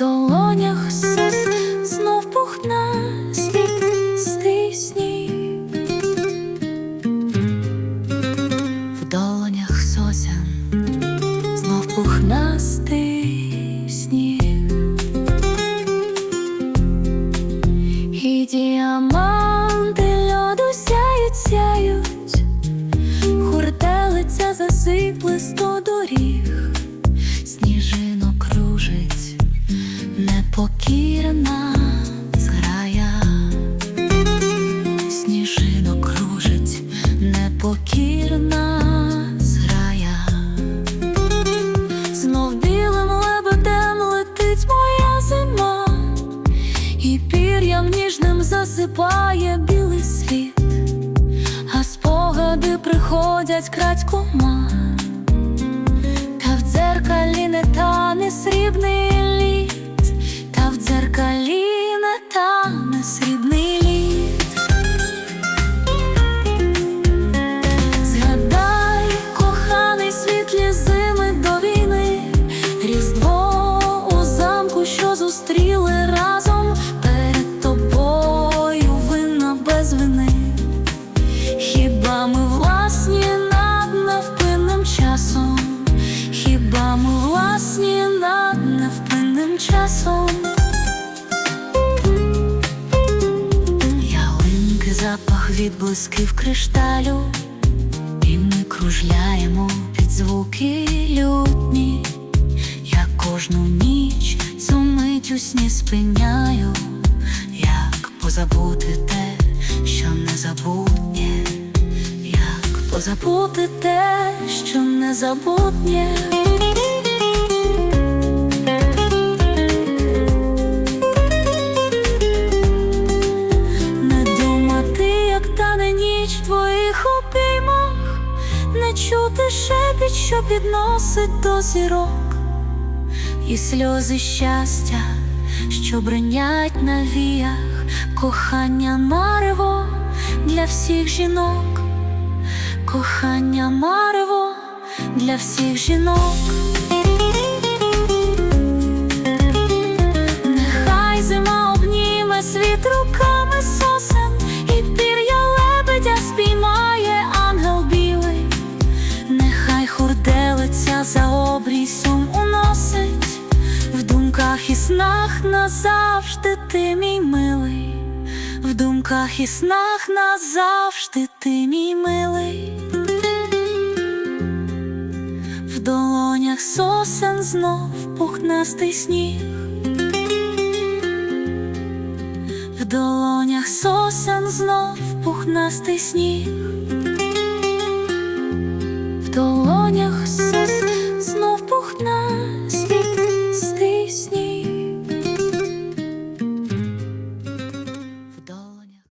долонях сос знов пухнастий стий сніг. В долонях сосен знов пухнастий сніг. І діаманти льоду сяють, сяють, хуртелиця засипле сто доріг, непокірна зграя, сніжинок кружить, непокірна зграя. Знов білим лебедем летить моя зима, і пір'ям ніжним засипає білий світ, а спогади приходять крадькома, власні над невпинним часом? Ялинки запах відблисків кришталю, і ми кружляємо під звуки лютні. Я кожну ніч цю мить у сні спиняю, як позабути те, що незабутнє, як позабути те, що незабутнє. Чути шепіт, що підносить до зірок, і сльози щастя, що бринять на віях, кохання марево для всіх жінок, кохання марево для всіх жінок. Снах назавжди ти мій милий, в думках і снах назавжди ти мій милий. В долонях сосен знов пухнастий сніг. В долонях сосен знов пухнастий сніг,